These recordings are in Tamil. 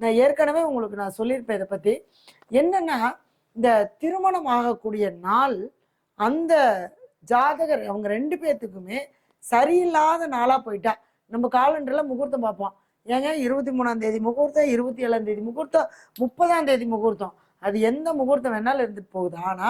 நான் ஏற்கனவே உங்களுக்கு நான் சொல்லியிருப்பேன் இதை பத்தி. என்னன்னா இந்த திருமணம் ஆகக்கூடிய நாள் அந்த ஜாதகர் அவங்க ரெண்டு பேர்த்துக்குமே சரியில்லாத நாளா போயிட்டா. நம்ம காலண்டர்ல முகூர்த்தம் பார்ப்போம். ஏங்க இருபத்தி மூணாம் தேதி முகூர்த்தம் இருபத்தி ஏழாம் தேதி முகூர்த்தம் முப்பதாம் தேதி முகூர்த்தம். அது எந்த முகூர்த்தம் வேணாலும் இருந்துட்டு போகுது. ஆனா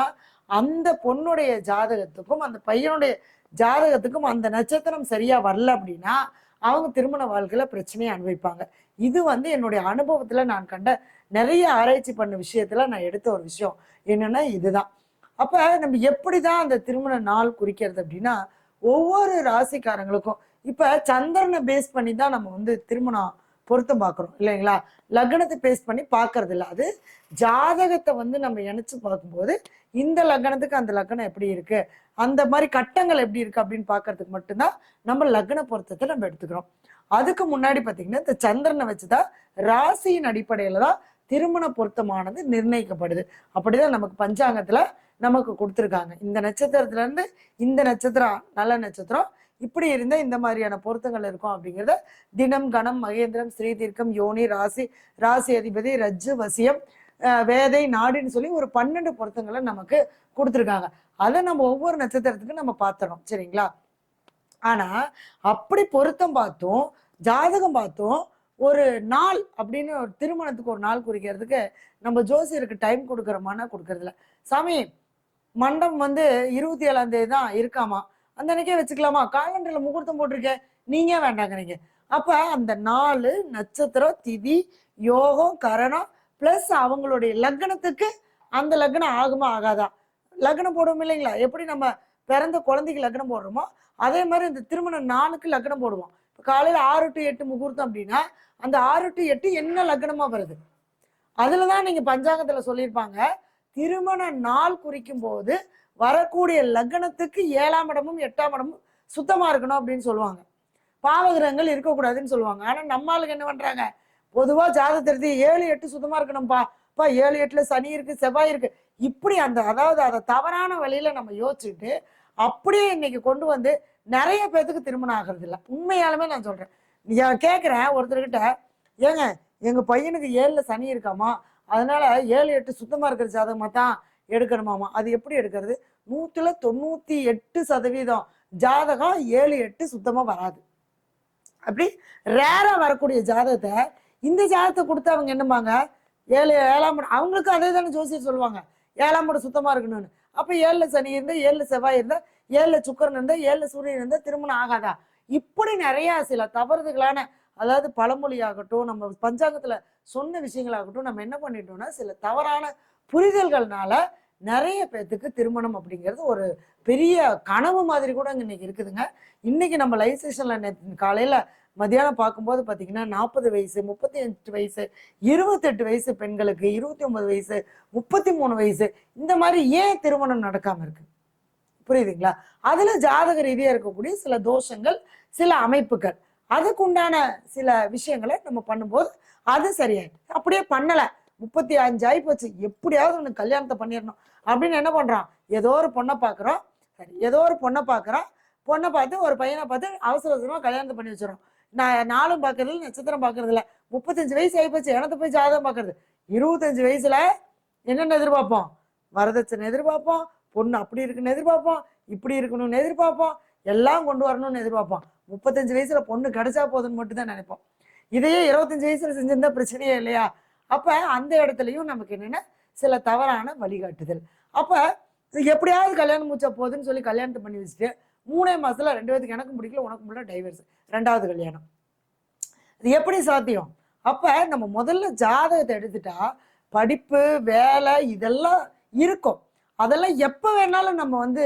அந்த பொண்ணுடைய ஜாதகத்துக்கும் அந்த பையனுடைய ஜாதகத்துக்கும் அந்த நட்சத்திரம் சரியா வரல அப்படின்னா அவங்க திருமண வாழ்க்கையில பிரச்சனையை அனுபவிப்பாங்க. இது வந்து என்னுடைய அனுபவத்துல நான் கண்ட நிறைய ஆராய்ச்சி பண்ண விஷயத்துல நான் எடுத்த ஒரு விஷயம். என்னன்னா இதுதான். அப்ப நம்ம எப்படிதான் அந்த திருமண நாள் குறிக்கிறது அப்படின்னா ஒவ்வொரு ராசிக்காரங்களுக்கும் இப்ப சந்திரனை பேஸ் பண்ணி தான் நம்ம வந்து திருமணம் பொருத்தம் பார்க்குறோம் இல்லைங்களா? லக்னத்தை பேஸ் பண்ணி பார்க்கறது இல்லை அது ஜாதகத்தை வந்து நம்ம இணைச்சு பார்க்கும்போது இந்த லக்னத்துக்கு அந்த லக்னம் எப்படி இருக்கு? அந்த மாதிரி கட்டங்கள் எப்படி இருக்கு அப்படின்னு பார்க்கறதுக்கு மட்டும்தான் நம்ம லக்ன பொருத்தத்தை நம்ம எடுத்துக்கிறோம். அதுக்கு முன்னாடி பார்த்தீங்கன்னா இந்த சந்திரனை வச்சுதான் ராசியின் அடிப்படையில தான் திருமண பொருத்தமானது நிர்ணயிக்கப்படுது. அப்படிதான் நமக்கு பஞ்சாங்கத்துல நமக்கு கொடுத்துருக்காங்க. இந்த நட்சத்திரத்துல இருந்து இந்த நட்சத்திரம் நல்ல நட்சத்திரம் இப்படி இருந்தால் இந்த மாதிரியான பொருத்தங்கள் இருக்கும் அப்படிங்கிறத தினம் கணம் மகேந்திரம் ஸ்ரீதீர்க்கம் யோனி ராசி ராசி அதிபதி ரஜ்ஜு வசியம் வேதை நாடுன்னு சொல்லி ஒரு பன்னெண்டு பொருத்தங்களை நமக்கு கொடுத்துருக்காங்க. அதை நம்ம ஒவ்வொரு நட்சத்திரத்துக்கும் நம்ம பார்த்துறோம். சரிங்களா? ஆனா அப்படி பொருத்தம் பார்த்தோம் ஜாதகம் பார்த்தோம் ஒரு நாள் அப்படின்னு ஒரு திருமணத்துக்கு ஒரு நாள் குறிக்கிறதுக்கு நம்ம ஜோசியருக்கு டைம் கொடுக்குறோமானா கொடுக்கறதில்ல. சாமி மண்டபம் வந்து இருபத்தி ஏழாம் தேதி தான் இருக்காமா? அந்த அன்னைக்கே வச்சுக்கலாமா? காலண்டர்ல முகூர்த்தம் போட்டிருக்கேன் நீங்க வேண்டாங்கிறீங்க? அப்ப அந்த நாலு நட்சத்திரம் திதி யோகம் கரணம் பிளஸ் அவங்களுடைய லக்னத்துக்கு அந்த லக்னம் ஆகுமா ஆகாதா? லக்னம் போடுவோம் இல்லைங்களா? எப்படி நம்ம பிறந்த குழந்தைக்கு லக்னம் போடுறோமோ அதே மாதிரி இந்த திருமண நாளுக்கு லக்னம் போடுவோம். இப்போ காலையில ஆறு டு எட்டு முகூர்த்தம் அப்படின்னா அந்த ஆறு டு எட்டு என்ன லக்னமா வருது? அதில் தான் நீங்க பஞ்சாங்கத்துல சொல்லியிருப்பாங்க. திருமண நாள் குறிக்கும் போது வரக்கூடிய லக்னத்துக்கு ஏழாம் இடமும் எட்டாம் இடமும் சுத்தமாக இருக்கணும் அப்படின்னு சொல்லுவாங்க. பாவகிரகங்கள் இருக்கக்கூடாதுன்னு சொல்லுவாங்க. ஆனால் நம்ம ஆளுங்க என்ன பொதுவாக பொதுவா ஜாதகத்திற்கு ஏழு எட்டு சுத்தமாக இருக்கணும்ப்பா இப்போ ஏழு எட்டில் சனி இருக்குது செவ்வாய் இருக்குது இப்படி அந்த அதாவது அதை தவறான வழியில் நம்ம யோசிச்சுட்டு அப்படியே இன்னைக்கு கொண்டு வந்து நிறைய பேர்த்துக்கு திருமணம் ஆகிறது இல்லை. உண்மையாலுமே நான் சொல்கிறேன் கேட்குறேன் ஒருத்தர்கிட்ட ஏங்க எங்கள் பையனுக்கு ஏழில் சனி இருக்காமா? அதனால ஏழு எட்டு சுத்தமாக இருக்கிற ஜாதகமாக தான் எடுக்கணுமாமா? அது எப்படி எடுக்கிறது? நூத்துல தொண்ணூத்தி எட்டு சதவீதம் ஜாதகம் ஏழு எட்டு சுத்தமா வராது. அப்படி ரேரா வரக்கூடிய ஜாதகத்தை இந்த ஜாதகத்தை கொடுத்து அவங்க என்னம்பாங்க? ஏழு ஏழாம் இடம். அவங்களுக்கு அதே தானே ஜோசியர் சொல்லுவாங்க. ஏழாம் படம் சுத்தமா இருக்கணும்னு. அப்போ ஏழுல சனி இருந்தால் ஏழுல செவ்வாய் இருந்தால் ஏழுல சுக்கரன் இருந்தால் ஏழுல சூரியன் இருந்தால் திருமணம் ஆகாதா? இப்படி நிறையா சில தவறுதுகளான அதாவது பழமொழியாகட்டும் நம்ம பஞ்சாங்கத்துல சொன்ன விஷயங்களாகட்டும் நம்ம என்ன பண்ணிட்டோம்னா சில தவறான புரிதல்கள்னால நிறைய பேர்த்துக்கு திருமணம் அப்படிங்கிறது ஒரு பெரிய கனவு மாதிரி கூட அங்கே இன்னைக்கு இருக்குதுங்க. இன்னைக்கு நம்ம லைவ் செஷன்ல நேற்று காலையில மத்தியானம் பார்க்கும்போது பார்த்தீங்கன்னா நாற்பது வயசு முப்பத்தி அஞ்சு வயசு இருபத்தெட்டு வயசு பெண்களுக்கு இருபத்தி ஒன்பது வயசு முப்பத்தி மூணு வயசு இந்த மாதிரி ஏன் திருமணம் நடக்காம இருக்கு? புரியுதுங்களா? அதுல ஜாதக ரீதியாக இருக்கக்கூடிய சில தோஷங்கள் சில அமைப்புகள். அதுக்குண்டான சில விஷயங்களை நம்ம பண்ணும்போது அது சரியாயிடும் அப்படியே பண்ணலை. முப்பத்தி அஞ்சு ஆகி போச்சு எப்படியாவது உனக்கு கல்யாணத்தை பண்ணிடணும். அப்படின்னு என்ன பண்ணுறான் ஏதோ ஒரு பொண்ணை பார்க்குறோம் சரி ஏதோ ஒரு பொண்ணை பார்க்குறான். பொண்ணை பார்த்து ஒரு பையனை பார்த்து அவசர அவசரமாக கல்யாணத்தை பண்ணி வச்சிடறோம். நான் நாளும் பார்க்கறதில்ல நட்சத்திரம் பார்க்கறதில்ல முப்பத்தஞ்சு வயசு ஆகி போச்சு எனத்தை போய் ஜாதகம் பார்க்கறது. இருபத்தஞ்சு வயசுல என்னென்ன எதிர்பார்ப்போம்? வரதட்சணை எதிர்பார்ப்போம். பொண்ணு அப்படி இருக்குன்னு எதிர்பார்ப்போம். இப்படி இருக்கணும்னு எதிர்பார்ப்போம். எல்லாம் கொண்டு வரணும்னு எதிர்பார்ப்போம். முப்பத்தஞ்சு வயசுல பொண்ணு கிடைச்சா போதும்னு மட்டும் தான் நினைப்போம். இதையே இருபத்தஞ்சு வயசுல செஞ்சிருந்தா பிரச்சனையே இல்லையா? அப்போ அந்த இடத்துலையும் நமக்கு என்னென்ன? சில தவறான வழிகாட்டுதல். அப்போ எப்படியாவது கல்யாணம் முடிச்சா போகுதுன்னு சொல்லி கல்யாணத்தை பண்ணி வச்சுட்டு மூணே மாதத்தில் ரெண்டு பேத்துக்கு எனக்கு பிடிக்கல உனக்கு முடியல டைவர்ஸ் ரெண்டாவது கல்யாணம். இது எப்படி சாத்தியம்? அப்போ நம்ம முதல்ல ஜாதகத்தை எடுத்துட்டா படிப்பு வேலை இதெல்லாம் இருக்கும். அதெல்லாம் எப்போ வேணாலும் நம்ம வந்து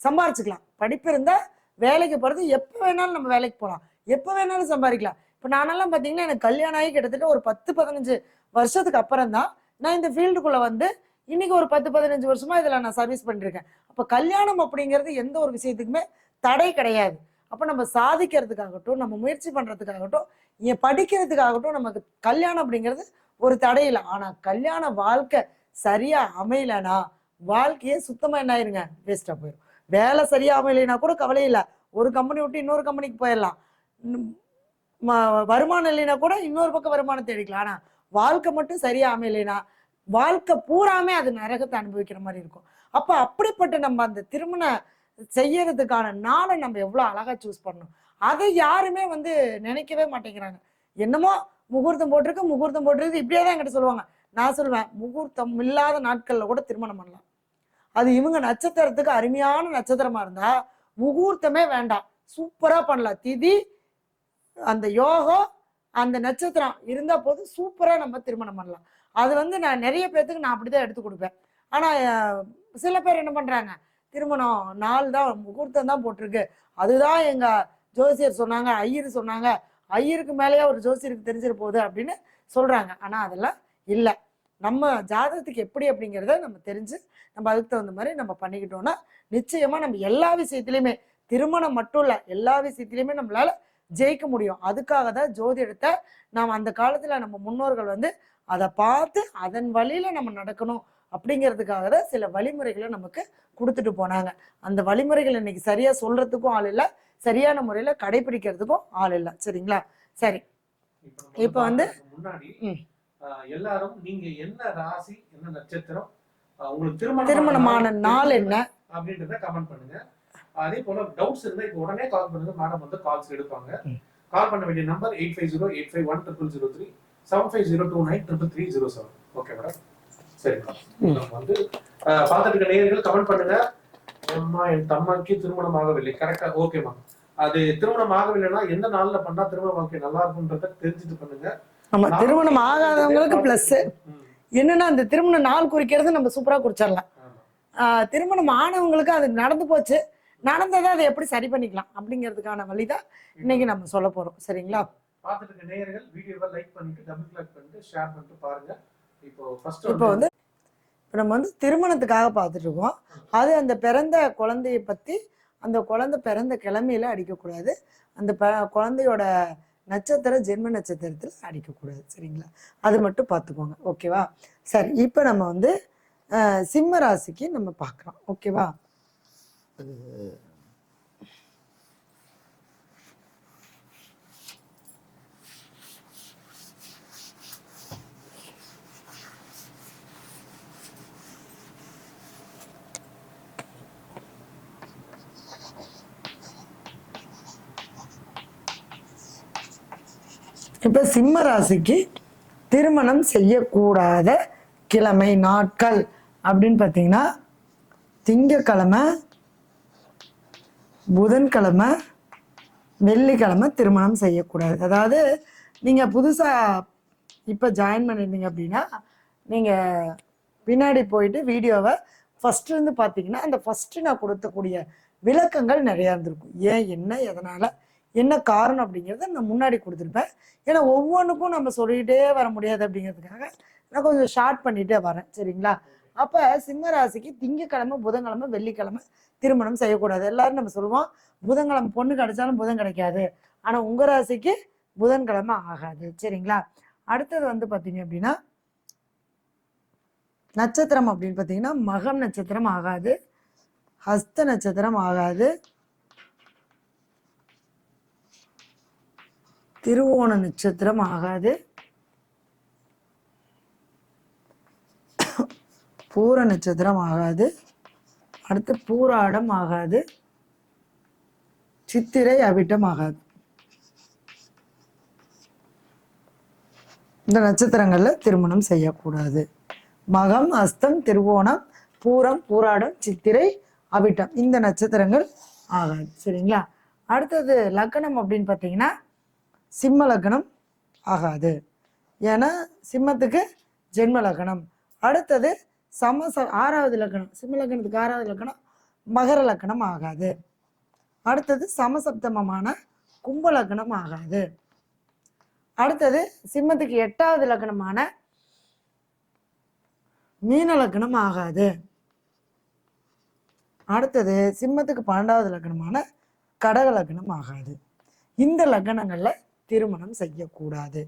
சம்பாரிச்சுக்கலாம். படிப்பு இருந்தால் வேலைக்கு போகிறது எப்போ வேணாலும் நம்ம வேலைக்கு போகலாம் எப்போ வேணாலும் சம்பாதிக்கலாம். இப்போ நானெல்லாம் பார்த்தீங்கன்னா எனக்கு கல்யாணம் ஆகி கிட்டத்தட்ட ஒரு பத்து பதினஞ்சு வருஷத்துக்கு அப்புறம் தான் நான் இந்த ஃபீல்டுக்குள்ளே வந்து இன்னைக்கு ஒரு பத்து பதினஞ்சு வருஷமா இதில் நான் சர்வீஸ் பண்ணிருக்கேன். அப்போ கல்யாணம் அப்படிங்கிறது எந்த ஒரு விஷயத்துக்குமே தடை கிடையாது. அப்போ நம்ம சாதிக்கிறதுக்காகட்டும் நம்ம முயற்சி பண்ணுறதுக்காகட்டும் ஏன் படிக்கிறதுக்காகட்டும் நமக்கு கல்யாணம் அப்படிங்கிறது ஒரு தடை இல்லை. ஆனால் கல்யாண வாழ்க்கை சரியாக அமையலனா வாழ்க்கையே சுத்தமாக என்ன ஆயிருங்க? வேஸ்ட்டாக போயிடும் வேலை சரியாக அமையலைனா கூட கவலை இல்லை. ஒரு கம்பெனி விட்டு இன்னொரு கம்பெனிக்கு போயிடலாம் வருமானம் இல்லைனா கூட இன்னொரு பக்கம் வருமானம் தேடிக்கலாம். ஆனால் வாழ்க்கை மட்டும் சரியா அமையலைனா வாழ்க்கை பூராமே அது நரகத்தை அனுபவிக்கிற மாதிரி இருக்கும். அப்போ அப்படிப்பட்ட நம்ம அந்த திருமண செய்யறதுக்கான நாளை நம்ம எவ்வளோ அழகா சூஸ் பண்ணணும். அதை யாருமே வந்து நினைக்கவே மாட்டேங்கிறாங்க. என்னமோ முகூர்த்தம் போட்டிருக்கு முகூர்த்தம் போட்டிருக்கு. இப்படியே தான் என்கிட்ட சொல்லுவாங்க. நான் சொல்லுவேன் முகூர்த்தம் இல்லாத நாட்கள்ல கூட திருமணம் பண்ணலாம். அது இவங்க நட்சத்திரத்துக்கு அருமையான நட்சத்திரமா இருந்தா முகூர்த்தமே வேண்டாம். சூப்பரா பண்ணலாம். திதி அந்த யோகம் அந்த நட்சத்திரம் இருந்தால் போதும் சூப்பராக நம்ம திருமணம் பண்ணலாம். அது வந்து நான் நிறைய பேர்த்துக்கு நான் அப்படி தான் எடுத்து கொடுப்பேன். ஆனால் சில பேர் என்ன பண்ணுறாங்க திருமணம் நாள் தான் முகூர்த்தம் தான் போட்டிருக்கு. அதுதான் எங்கள் ஜோசியர் சொன்னாங்க ஐயர் சொன்னாங்க ஐயருக்கு மேலேயே ஒரு ஜோசியருக்கு தெரிஞ்சிட போகுது அப்படின்னு சொல்கிறாங்க ஆனால் அதெல்லாம் இல்லை. நம்ம ஜாதகத்துக்கு எப்படி அப்படிங்கிறத நம்ம தெரிஞ்சு நம்ம அதுக்கு தகுந்த மாதிரி நம்ம பண்ணிக்கிட்டோம்னா நிச்சயமாக நம்ம எல்லா விஷயத்துலையுமே திருமணம் மட்டும் இல்லை எல்லா விஷயத்துலையுமே நம்மளால் ஜெயிக்க முடியும். அதுக்காக தான் ஜோதிடத்தை நாம் அந்த காலத்துல நம்ம முன்னோர்கள் வந்து அதை பார்த்து அதன் வழியில நம்ம நடக்கணும் அப்படிங்கிறதுக்காக தான் சில வழிமுறைகளை நமக்கு கொடுத்துட்டு போனாங்க. அந்த வழிமுறைகள் இன்னைக்கு சரியா சொல்றதுக்கும் ஆள் இல்லை. சரியான முறையில கடைபிடிக்கிறதுக்கும் ஆள் இல்லை. சரிங்களா? சரி. இப்ப வந்து- எல்லாரும் நீங்க என்ன ராசி என்ன நட்சத்திரம் உங்களுக்கு திருமணம் திருமணமான நாள் என்ன? அப்படின்றத கமெண்ட் பண்ணுங்க. அதே போல டவுட்ஸ் இருந்தா இப்போ உடனே கால் பண்ணுங்க. மேடம் வந்து கால்ஸ் எடுப்பாங்க. கால் பண்ண வேண்டிய number eight five zero eight five one triple zero three seven five zero two nine triple three zero seven okay madam சரி ம். நம்ம வந்து பார்த்துட்டு இருக்க நேயர்கள் கமெண்ட் பண்ணுங்க. அம்மா என் தம்மாக்கு திருமணம் ஆகவில்லை. கரெக்டா ஓகேமா அது திருமணம் ஆகவில்லைன்னா எந்த நாள்ல பண்ணா திருமண வாழ்க்கை நல்லா இருக்கும்ன்றத தெரிஞ்சுட்டு பண்ணுங்க. நான் திருமணம் ஆகாதவங்களுக்கு பிளஸ் என்னன்னா அந்த திருமண நாள் குறிக்கிறது நம்ம சூப்பரா குறிச்சிடலாம் ஆமா. திருமணம் ஆனவங்களுக்கு அது நடந்து போச்சு. நடந்ததை அதை எப்படி சரி பண்ணிக்கலாம் அப்படிங்கிறதுக்கான வழிதான் இன்னைக்கு நம்ம சொல்ல போறோம். சரிங்களா? பார்த்துட்டு இருக்க நேயர்கள் வீடியோவை லைக் பண்ணிட்டு டபுள் கிளிக் பண்ணிட்டு ஷேர் பண்ணிட்டு பாருங்க. இப்போ ஃபர்ஸ்ட் இப்போ வந்து இப்போ நம்ம வந்து திருமணத்துக்காக பார்த்துட்டு இருக்கோம் அது அந்த பிறந்த குழந்தைய பத்தி அந்த குழந்தை பிறந்த கிழமையில அடிக்கக்கூடாது. அந்த ப- குழந்தையோட நட்சத்திரம் ஜென்ம நட்சத்திரத்தில் அடிக்கக்கூடாது. சரிங்களா? அது மட்டும் பார்த்துக்கோங்க. ஓகேவா? சரி இப்போ நம்ம வந்து சிம்ம ராசிக்கு நம்ம பார்க்கலாம். ஓகேவா? இப்போ சிம்ம ராசிக்கு திருமணம் செய்யக்கூடாத கிழமை நாட்கள் அப்படின்னு பார்த்தீங்கன்னா திங்கக்கிழமை புதன்கிழமை வெள்ளிக்கிழமை திருமணம் செய்யக்கூடாது. அதாவது நீங்கள் புதுசாக இப்போ ஜாயின் பண்ணியிருந்தீங்க அப்படின்னா நீங்கள் பின்னாடி போயிட்டு வீடியோவை ஃபஸ்ட்டுருந்து பார்த்தீங்கன்னா அந்த ஃபஸ்ட்டு நான் கொடுத்தக்கூடிய விளக்கங்கள் நிறையா இருந்திருக்கும். ஏன் என்ன எதனால் என்ன காரணம் அப்படிங்கிறத நான் முன்னாடி கொடுத்துருப்பேன். ஏன்னா ஒவ்வொன்றுக்கும் நம்ம சொல்லிகிட்டே வர முடியாது அப்படிங்கிறதுக்காக நான் கொஞ்சம் ஷார்ட் பண்ணிகிட்டே வரேன். சரிங்களா? அப்போ சிம்ம ராசிக்கு திங்கக்கிழமை புதன்கிழமை வெள்ளிக்கிழமை திருமணம் செய்யக்கூடாது. எல்லாரும் நம்ம சொல்லுவோம் புதன்கிழமை பொண்ணு கிடைச்சாலும் புதன் கிடைக்காது. ஆனால் உங்கள் ராசிக்கு புதன்கிழமை ஆகாது. சரிங்களா? அடுத்தது வந்து பார்த்தீங்க அப்படின்னா நட்சத்திரம் அப்படின்னு பார்த்தீங்கன்னா மகம் நட்சத்திரம் ஆகாது ஹஸ்த நட்சத்திரம் ஆகாது திருவோண நட்சத்திரம் ஆகாது பூர நட்சத்திரம் ஆகாது. அடுத்து பூராடம் ஆகாது. சித்திரை அவிட்டம் ஆகாது. இந்த நட்சத்திரங்கள்ல திருமணம் செய்யக்கூடாது. மகம் அஸ்தம் திருவோணம் பூரம் பூராடம் சித்திரை அவிட்டம் இந்த நட்சத்திரங்கள் ஆகாது. சரிங்களா? அடுத்தது லக்னம் அப்படின்னு பார்த்தீங்கன்னா சிம்ம லக்னம் ஆகாது. ஏன்னா சிம்மத்துக்கு ஜென்ம லக்னம். அடுத்தது சமச ஆறாவது லக்கணம் சிம்மலக்னத்துக்கு ஆறாவது லக்னம் மகர லக்கணம் ஆகாது. அடுத்தது சமசப்தமமான கும்ப லக்னம் ஆகாது. அடுத்தது சிம்மத்துக்கு எட்டாவது லக்னமான மீன லக்கணம் ஆகாது. அடுத்தது சிம்மத்துக்கு பன்னெண்டாவது லக்கணமான கடக லக்னம் ஆகாது. இந்த லக்கணங்களில் திருமணம் செய்யக்கூடாது.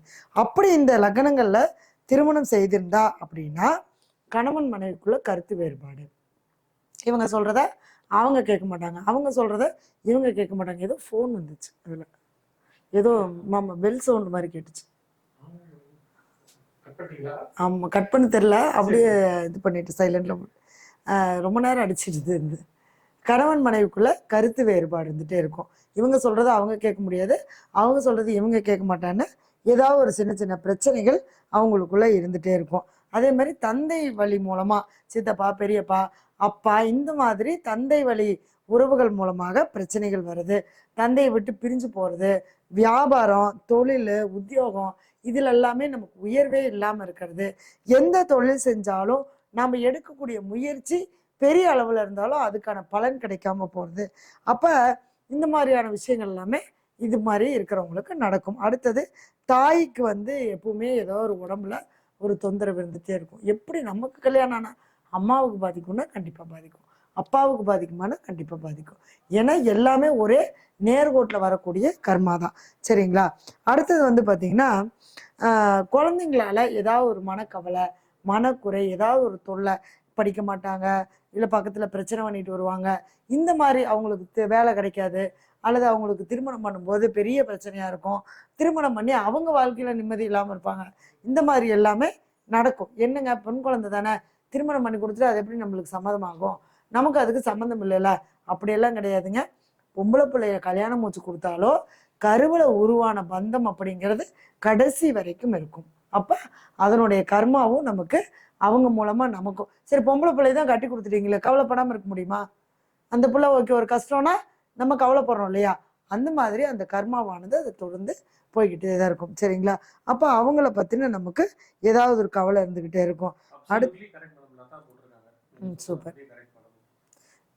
அப்படி இந்த லக்னங்களில் திருமணம் செய்திருந்தா அப்படின்னா கணவன் மனைவிக்குள்ள கருத்து வேறுபாடு. இவங்க சொல்றத அவங்க கேட்க மாட்டாங்க. அவங்க சொல்றத இவங்க கேட்க மாட்டாங்க. ஏதோ ஃபோன் வந்துச்சு அதுல. ஏதோ மாமா பெல் சவுண்ட் மாதிரி கேட்டுச்சு. கட் பண்ணிட்டீங்களா ஆமா கட் பண்ண தெரில அப்படியே இது பண்ணிட்டு சைலண்ட்ல ரொம்ப நேரம் அடிச்சிடுது இருந்து கணவன் மனைவிக்குள்ள கருத்து வேறுபாடு இருந்துட்டே இருக்கும். இவங்க சொல்றத அவங்க கேட்க முடியாது. அவங்க சொல்றது இவங்க கேட்க மாட்டான்னு ஏதாவது ஒரு சின்ன சின்ன பிரச்சனைகள் அவங்களுக்குள்ள இருந்துட்டே இருக்கும். அதே மாதிரி தந்தை வழி மூலமாக சித்தப்பா பெரியப்பா அப்பா இந்த மாதிரி தந்தை வழி உறவுகள் மூலமாக பிரச்சனைகள் வருது. தந்தையை விட்டு பிரிஞ்சு போகிறது வியாபாரம் தொழில் உத்தியோகம் இதில் எல்லாமே நமக்கு உயர்வே இல்லாமல் இருக்கிறது. எந்த தொழில் செஞ்சாலும் நம்ம எடுக்கக்கூடிய முயற்சி பெரிய அளவில் இருந்தாலும் அதுக்கான பலன் கிடைக்காம போகிறது அப்போ இந்த மாதிரியான விஷயங்கள் எல்லாமே இது மாதிரி இருக்கிறவங்களுக்கு நடக்கும். அடுத்தது தாய்க்கு வந்து எப்பவுமே ஏதோ ஒரு உடம்புல ஒரு தொந்தரவு இருந்துகிட்டே இருக்கும். எப்படி நமக்கு கல்யாணம் ஆனால் அம்மாவுக்கு பாதிக்கும்னா கண்டிப்பாக பாதிக்கும். அப்பாவுக்கு பாதிக்குமானா கண்டிப்பாக பாதிக்கும். ஏன்னா எல்லாமே ஒரே நேர்கோட்டில் வரக்கூடிய கர்மா தான். சரிங்களா? அடுத்தது வந்து பார்த்தீங்கன்னா குழந்தைங்களால ஏதாவது ஒரு மனக்கவலை மனக்குறை ஏதாவது ஒரு தொல்லை படிக்க மாட்டாங்க இல்லை பக்கத்தில் பிரச்சனை பண்ணிட்டு வருவாங்க இந்த மாதிரி அவங்களுக்கு வேலை கிடைக்காது. அல்லது அவங்களுக்கு திருமணம் பண்ணும்போது பெரிய பிரச்சனையாக இருக்கும். திருமணம் பண்ணி அவங்க வாழ்க்கையில் நிம்மதி இல்லாமல் இருப்பாங்க. இந்த மாதிரி எல்லாமே நடக்கும். என்னங்க? பெண் குழந்தை தானே. திருமணம் பண்ணி கொடுத்துட்டு அது எப்படி நம்மளுக்கு சம்மதமாகும்? நமக்கு அதுக்கு சம்மந்தம் இல்லைல்ல. அப்படியெல்லாம் கிடையாதுங்க. பொம்பளை பிள்ளைய கல்யாணம் மூச்சு கொடுத்தாலோ கருவில் உருவான பந்தம் அப்படிங்கிறது கடைசி வரைக்கும் இருக்கும். அப்போ அதனுடைய கர்மாவும் நமக்கு அவங்க மூலமாக நமக்கும். சரி பொம்பளை பிள்ளை தான் கட்டி கொடுத்துட்டீங்களே கவலைப்படாமல் இருக்க முடியுமா? அந்த பிள்ளை ஓகே ஒரு கஷ்டம்னா நம்ம கவலைப்படுறோம் இல்லையா? அந்த மாதிரி அந்த கர்மாவானது அதை தொடர்ந்து போய்கிட்டே தான் இருக்கும். சரிங்களா? அப்ப அவங்கள பத்தின நமக்கு ஏதாவது ஒரு கவலை இருந்துகிட்டே இருக்கும். Correct madam.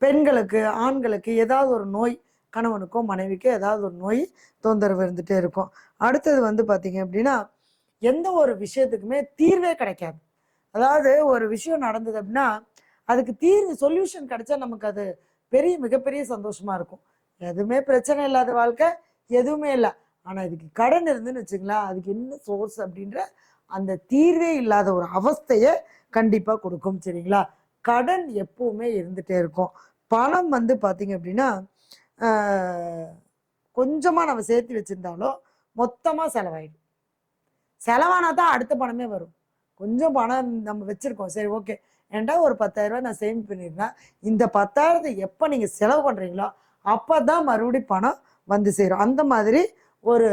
பெண்களுக்கு ஆண்களுக்கு ஏதாவது ஒரு நோய் கணவனுக்கோ மனைவிக்கோ ஏதாவது ஒரு நோய் தொந்தரவு இருந்துட்டே இருக்கும். அடுத்தது வந்து பார்த்தீங்க அப்படின்னா எந்த ஒரு விஷயத்துக்குமே தீர்வே கிடைக்காது. அதாவது ஒரு விஷயம் நடந்தது அப்படின்னா அதுக்கு தீர்வு சொல்யூஷன் கிடைச்சா நமக்கு அது பெரிய மிகப்பெரிய சந்தோஷமாக இருக்கும். எதுவுமே பிரச்சனை இல்லாத வாழ்க்கை எதுவுமே இல்லை. ஆனால் இதுக்கு கடன் இருந்துன்னு வச்சுங்களேன் அதுக்கு என்ன சோர்ஸ் அப்படின்ற அந்த தீர்வே இல்லாத ஒரு அவஸ்தையை கண்டிப்பாக கொடுக்கும் சரிங்களா? கடன் எப்பவுமே இருந்துகிட்டே இருக்கும். பணம் வந்து பார்த்திங்க அப்படின்னா கொஞ்சமாக நம்ம சேர்த்து வச்சுருந்தாலும் மொத்தமாக செலவாயிடும். செலவானா தான் அடுத்த பணமே வரும். கொஞ்சம் பணம் நம்ம வச்சுருக்கோம். சரி ஓகே. ஏன்டா ஒரு பத்தாயிரரூபா நான் சேமிப்பு பண்ணியிருந்தேன் இந்த பத்தாயிரத்தை எப்போ நீங்கள் செலவு பண்ணுறீங்களோ அப்போ தான் மறுபடியும் பணம் வந்து சேரும். அந்த மாதிரி ஒரு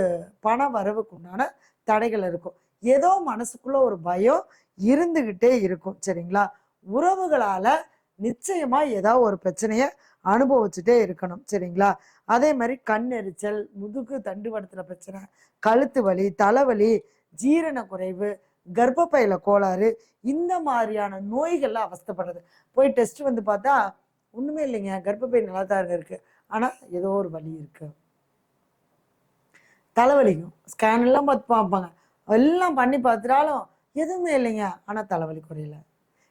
பண வரவுக்கு உண்டான தடைகள் இருக்கும். ஏதோ மனசுக்குள்ளே ஒரு பயம் இருந்துக்கிட்டே இருக்கும் சரிங்களா? உறவுகளால் நிச்சயமாக ஏதாவது ஒரு பிரச்சனையை அனுபவிச்சுட்டே இருக்கணும் சரிங்களா? அதே மாதிரி கண் எரிச்சல் முதுகு தண்டுவடத்தில் பிரச்சனை கழுத்து வலி தலைவலி ஜீரண குறைவு கர்ப்பப்பையில கோளாறு இந்த மாதிரியான நோய்கள்லாம் அவஸ்தப்படுறது. போய் டெஸ்ட் வந்து பார்த்தா ஒண்ணுமே இல்லைங்க. கர்ப்பப்பை நல்லா தான் இருக்கு. ஆனா ஏதோ ஒரு வலி இருக்கு. தலைவலிக்கும். ஸ்கேன் எல்லாம் பார்த்து பார்ப்பாங்க. எல்லாம் பண்ணி பார்த்துட்டாலும் எதுவுமே இல்லைங்க. ஆனா தலைவலி குறையல.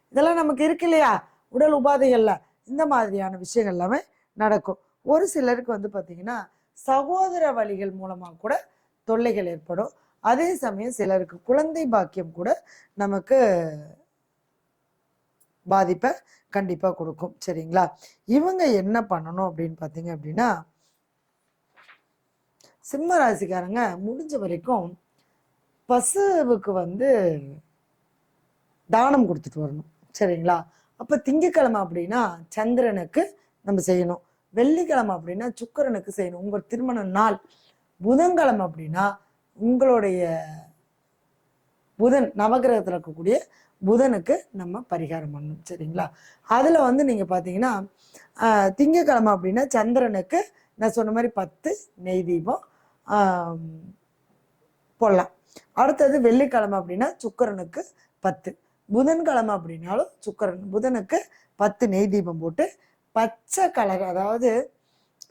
இதெல்லாம் நமக்கு இருக்கு இல்லையா? உடல் உபாதைகள்ல. இந்த மாதிரியான விஷயங்கள் எல்லாமே நடக்கும். ஒரு சிலருக்கு வந்து பார்த்தீங்கன்னா சகோதர வழிகள் மூலமா கூட தொல்லைகள் ஏற்படும். அதே சமயம் சிலருக்கு குழந்தை பாக்கியம் கூட நமக்கு பாதிப்பை கண்டிப்பா கொடுக்கும். சரிங்களா? இவங்க என்ன பண்ணணும் அப்படின்னு பார்த்தீங்க அப்படின்னா சிம்ம ராசிக்காரங்க முடிஞ்ச வரைக்கும் பசுவுக்கு வந்து தானம் கொடுத்துட்டு வரணும். சரிங்களா? அப்ப திங்கக்கிழமை அப்படின்னா சந்திரனுக்கு நம்ம செய்யணும். வெள்ளிக்கிழமை அப்படின்னா சுக்கிரனுக்கு செய்யணும். உங்க திருமண நாள். புதன்கிழமை அப்படின்னா உங்களுடைய புதன் நவகிரகத்தில் இருக்கக்கூடிய புதனுக்கு நம்ம பரிகாரம் பண்ணணும் சரிங்களா? அதில் வந்து நீங்கள் பார்த்தீங்கன்னா ஆஹ், திங்கட்கிழமை அப்படின்னா சந்திரனுக்கு நான் சொன்ன மாதிரி பத்து நெய் தீபம் போடலாம். அடுத்தது வெள்ளிக்கிழமை அப்படின்னா சுக்கிரனுக்கு பத்து. புதன்கிழமை அப்படின்னாலும் சுக்கிரன் புதனுக்கு பத்து நெய் தீபம் போட்டு பச்சை கலர் அதாவது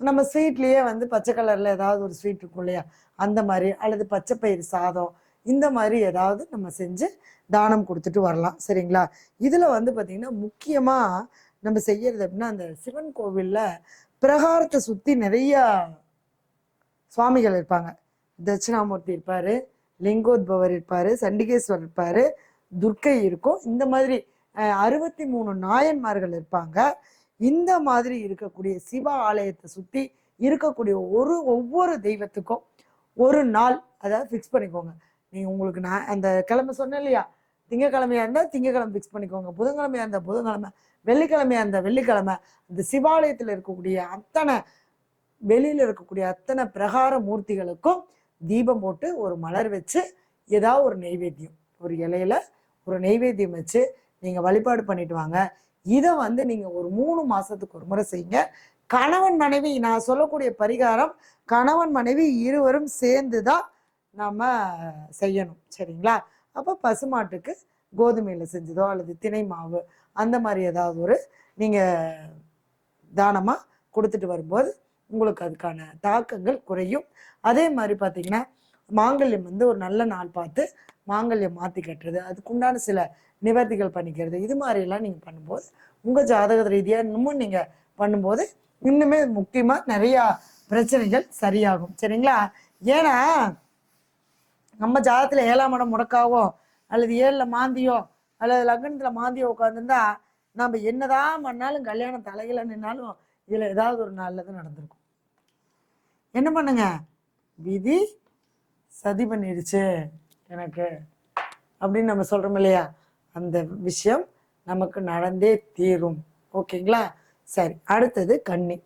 நம்ம ஸ்வீட்லேயே வந்து பச்சை கலரில் ஏதாவது ஒரு ஸ்வீட் இருக்கும் இல்லையா? அந்த மாதிரி அல்லது பச்சை பயிறு சாதம் இந்த மாதிரி ஏதாவது நம்ம செஞ்சு தானம் கொடுத்துட்டு வரலாம். சரிங்களா? இதில் வந்து பார்த்திங்கன்னா முக்கியமாக நம்ம செய்யறது அப்படின்னா அந்த சிவன் கோவிலில் பிரகாரத்தை சுற்றி நிறையா சுவாமிகள் இருப்பாங்க. தட்சிணாமூர்த்தி இருப்பார் லிங்கோத்பவர் இருப்பார் சண்டிகேஸ்வரர் இருப்பார் துர்க்கை இருக்கும். இந்த மாதிரி அறுபத்தி மூணு நாயன்மார்கள் இருப்பாங்க. இந்த மாதிரி இருக்கக்கூடிய சிவ ஆலயத்தை சுற்றி இருக்கக்கூடிய ஒரு ஒவ்வொரு தெய்வத்துக்கும் ஒரு நாள் அதாவது ஃபிக்ஸ் பண்ணிக்கோங்க. நீங்கள் உங்களுக்கு நான் அந்த கிழமை சொன்னேன் இல்லையா? திங்கக்கிழமையாக இருந்தால் திங்கக்கிழமை ஃபிக்ஸ் பண்ணிக்கோங்க. புதன்கிழமையா இருந்தால் புதன்கிழமை. வெள்ளிக்கிழமையா இருந்தால் வெள்ளிக்கிழமை. அந்த சிவாலயத்தில் இருக்கக்கூடிய அத்தனை வெளியில் இருக்கக்கூடிய அத்தனை பிரகார மூர்த்திகளுக்கும் தீபம் போட்டு ஒரு மலர் வச்சு ஏதாவது ஒரு நெய்வேத்தியம். ஒரு இலையில ஒரு நெய்வேத்தியம் வச்சு நீங்கள் வழிபாடு பண்ணிட்டு வாங்க. இதை வந்து நீங்கள் ஒரு மூணு மாதத்துக்கு ஒரு முறை செய்யுங்க. கணவன் மனைவி நான் சொல்லக்கூடிய பரிகாரம் கணவன் மனைவி இருவரும் சேர்ந்து தான் நம்ம செய்யணும். சரிங்களா? அப்போ பசுமாட்டுக்கு கோதுமையில் செஞ்சதோ அல்லது திணை மாவு அந்த மாதிரி ஏதாவது ஒரு நீங்கள் தானமாக கொடுத்துட்டு வரும்போது உங்களுக்கு அதுக்கான தாக்கங்கள் குறையும். அதே மாதிரி பார்த்தீங்கன்னா மாங்கல்யம் வந்து ஒரு நல்ல நாள் பார்த்து மாங்கல்யம் மாற்றி கட்டுறது அதுக்குண்டான சில நிவர்த்திகள் பண்ணிக்கிறது இது மாதிரியெல்லாம் நீங்கள் பண்ணும்போது உங்கள் ஜாதக ரீதியாக இன்னமும் நீங்கள் பண்ணும்போது இன்னுமே முக்கியமாக நிறையா பிரச்சனைகள் சரியாகும். சரிங்களா? ஏன்னா நம்ம ஜாதத்தில் ஏழாம் இடம் முடக்காவோ அல்லது ஏழில் மாந்தியோ அல்லது லக்னத்தில் மாந்தியோ உட்காந்துருந்தா நம்ம என்னதான் பண்ணாலும் கல்யாணம் தலையில நின்னாலும் இதில் ஏதாவது ஒரு நல்லது நடந்திருக்கும். என்ன பண்ணுங்க? விதி சதி பண்ணிடுச்சு எனக்கு. அப்படின்னு நம்ம சொல்றோம் இல்லையா? அந்த விஷயம் நமக்கு நடந்தே தீரும். ஓகேங்களா? சரி அடுத்தது கன்னி